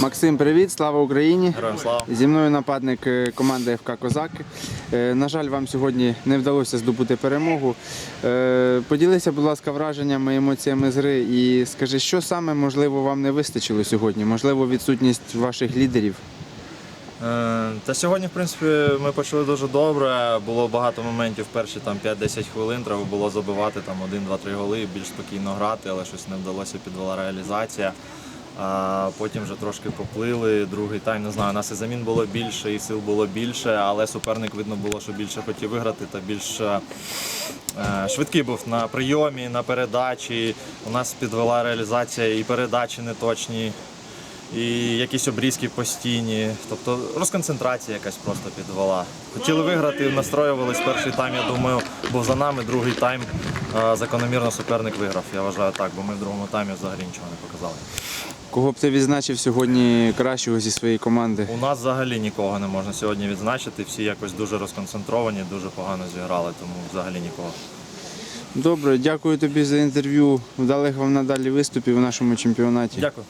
Максим, привіт, слава Україні! Героям слава. Зі мною нападник е, команди ФК Козаки. Е, На жаль, вам сьогодні не вдалося здобути перемогу. Е, Поділися, будь ласка, враженнями, емоціями з гри і скажи, що саме можливо вам не вистачило сьогодні? Можливо, відсутність ваших лідерів. Та сьогодні, в принципі, ми почали дуже добре. Було багато моментів перші там 5-10 хвилин. Треба було забивати там 1-2-3 голи більш спокійно грати, але щось не вдалося, підвела реалізація. А потім вже трошки поплили. Другий тайм, не знаю, у нас і замін було більше, і сил було більше, але суперник видно було, що більше хотів виграти та більш е, швидкий був на прийомі, на передачі. У нас підвела реалізація і передачі неточні і якісь обрізки постійні. Тобто розконцентрація якась просто підвела. Хотіли виграти, настроювались. Перший тайм, я думаю, був за нами. Другий тайм е, закономірно суперник виграв. Я вважаю так, бо ми в другому таймі взагалі нічого не показали. Кого б ти відзначив сьогодні кращого зі своєї команди? У нас взагалі нікого не можна сьогодні відзначити. Всі якось дуже розконцентровані, дуже погано зіграли, тому взагалі нікого. Добре, дякую тобі за інтерв'ю. Вдалих вам надалі виступів у нашому чемпіонаті. Дякую.